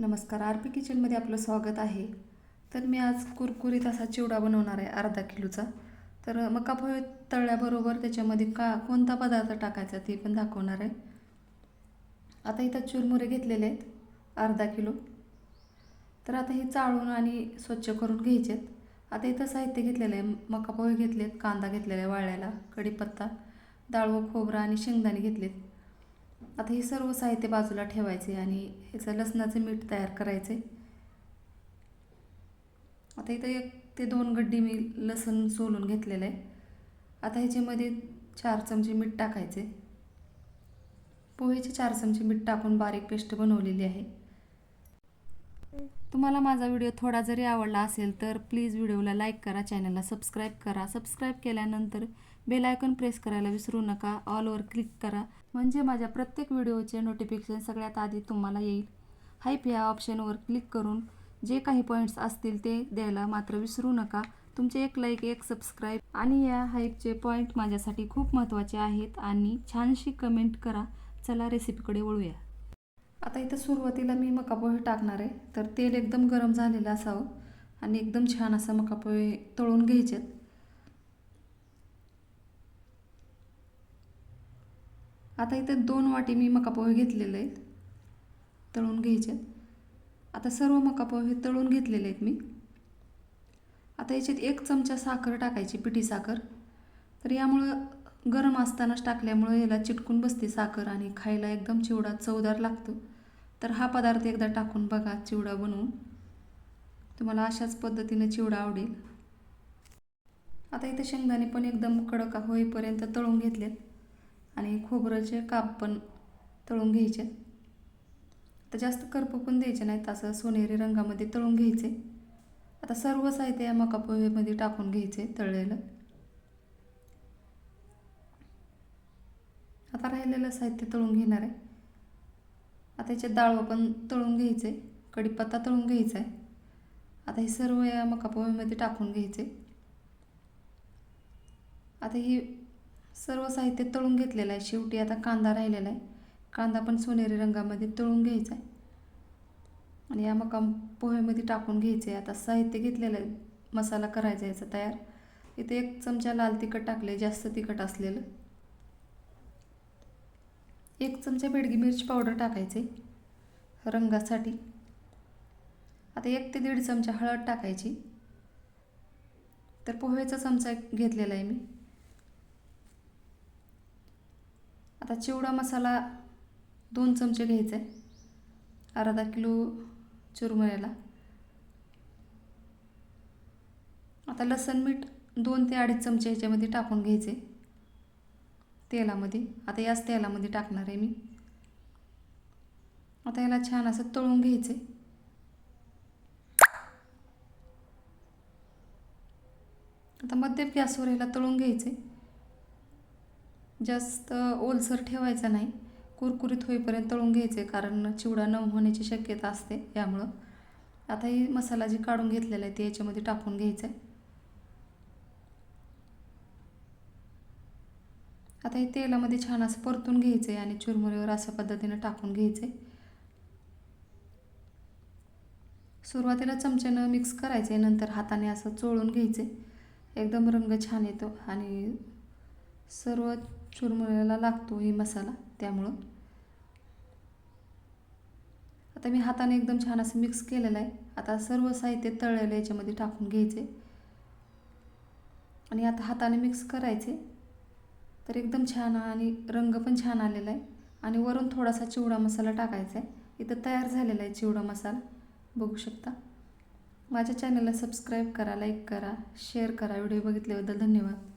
नमस्कार R P किचनमध्ये आपलं स्वागत आहे. तर मी आज कुरकुरीत असा चिवडा बनवणार आहे अर्धा किलोचा. तर मका पोहे तळल्याबरोबर त्याच्यामध्ये का कोणता पदार्थ टाकायचा ते पण दाखवणार आहे. आता इथं चुरमुरे घेतलेले आहेत अर्धा किलो. तर आता हे चाळून आणि स्वच्छ करून घ्यायचे आहेत आता इथं साहित्य घेतलेलं आहे मका पोहे घेतलेत कांदा घेतलेला आहे वाळ्याला कढीपत्ता डाळ व खोबरा आणि शेंगदाणे घेतलेत. आता हे सर्व साहित्य बाजूला ठेवायचे आणि ह्याचं लसणाचे मीठ तयार करायचे. आता इथं एक ते दोन गड्डी मी लसण सोलून घेतलेलं आहे. आता ह्याच्यामध्ये चार चमचे मीठ टाकायचे. पोहेचे चार चमचे मीठ टाकून बारीक पेस्ट बनवलेली आहे. तुम्हाला माझा व्हिडिओ थोडा जरी आवडला असेल तर प्लीज व्हिडिओला लाईक करा चॅनलला सबस्क्राईब करा. सबस्क्राईब केल्यानंतर बेल आयकॉन प्रेस करायला विसरू नका. ऑलवर क्लिक करा. म्हणजे माझ्या प्रत्येक व्हिडिओचे नोटिफिकेशन सगळ्यात आधी तुम्हाला येईल. हाईप या ऑप्शनवर क्लिक करून जे काही पॉईंट्स असतील ते द्यायला मात्र विसरू नका. तुमचे एक लाईक एक सबस्क्राईब आणि या हाईपचे पॉईंट माझ्यासाठी खूप महत्त्वाचे आहेत आणि छानशी कमेंट करा. चला रेसिपीकडे वळूया. आता इथं सुरुवातीला मी मकापोहे टाकणार आहे. तर तेल एकदम गरम झालेलं असावं आणि एकदम छान असं मकापोहे तळून तळून घ्यायचेत. आता इथं दोन वाटी मी मका पोहे घेतलेले आहेत. तळून घ्यायचे. आता सर्व मका पोहे तळून घेतलेले आहेत मी. आता याच्यात एक चमचा साखर टाकायची पिठी साखर. तर यामुळं गरम असतानाच टाकल्यामुळं याला चिटकून बसते साखर आणि खायला एकदम चिवडा चवदार लागतो. तर हा पदार्थ एकदा टाकून बघा चिवडा बनवून. तुम्हाला अशाच पद्धतीने चिवडा आवडेल. आता इथं शेंगदाणे पण एकदम कडक होईपर्यंत तळून घेतलेत. आणि खोबऱ्याचे काप पण तळून घ्यायचे. तर जास्त करपू पण द्यायचे नाहीत असं सोनेरी रंगामध्ये तळून घ्यायचे. आता सर्व साहित्य या मका पोहेमध्ये टाकून घ्यायचे तळलेलं. आता राहिलेलं साहित्य तळून घेणार आहे. आता याचे डाळवं पण तळून घ्यायचे कढीपत्ता तळून घ्यायचा आहे. आता हे सर्व या मका पोहेमध्ये टाकून घ्यायचे. आता ही सर्व साहित्य तळून घेतलेलं आहे. शेवटी आता कांदा राहिलेला आहे. कांदा पण सोनेरी रंगामध्ये तळून घ्यायचा आहे. आणि या मका पोहेमध्ये टाकून घ्यायचं आहे आता साहित्य घेतलेलं आहे. मसाला करायचा याचा तयार. इथे एक चमचा लाल तिखट टाकले जास्त तिखट असलेलं. एक चमचा बेडगी मिरची पावडर टाकायचे रंगासाठी. आता एक ते दीड चमचा हळद टाकायची. तर पोहेचा चमचा घेतलेला आहे मी. आता चिवडा मसाला दोन चमचे घ्यायचे. अर्धा किलो चुरमुऱ्याला. आता लसण मीठ दोन ते अडीच चमचे ह्याच्यामध्ये टाकून घ्यायचे. तेलामध्ये. आता याच तेलामध्ये टाकणार आहे मी. आता याला छान असं तळून घ्यायचे. आता मध्यम गॅसवर याला तळून घ्यायचे. जास्त ओलसर ठेवायचा नाही. कुरकुरीत होईपर्यंत तळून घ्यायचे कारण चिवडा न होण्याची शक्यता असते यामुळं. आता ही मसाला जी काढून घेतलेला आहे ते याच्यामध्ये टाकून घ्यायचं आहे. आता हे तेलामध्ये छान असं परतून घ्यायचं आहे आणि चुरमुरीवर अशा पद्धतीनं टाकून घ्यायचं आहे सुरुवातीला चमच्यानं मिक्स करायचं आहे नंतर हाताने असं चोळून घ्यायचे एकदम रंग छान येतो आणि सर्व चुरमुऱ्याला लागतो हे मसाला त्यामुळं. आता मी हाताने एकदम छान असं मिक्स केलेलं आहे. आता सर्व साहित्य तळलेलं याच्यामध्ये टाकून घ्यायचे. आणि आता हाताने मिक्स करायचे. तर एकदम छान आणि रंग पण छान आलेला आहे. आणि वरून थोडासा चिवडा मसाला टाकायचा आहे. इथं तयार झालेला आहे चिवडा मसाला. बघू शकता. माझ्या चॅनलला सबस्क्राईब करा लाईक करा शेअर करा. व्हिडिओ बघितल्याबद्दल धन्यवाद.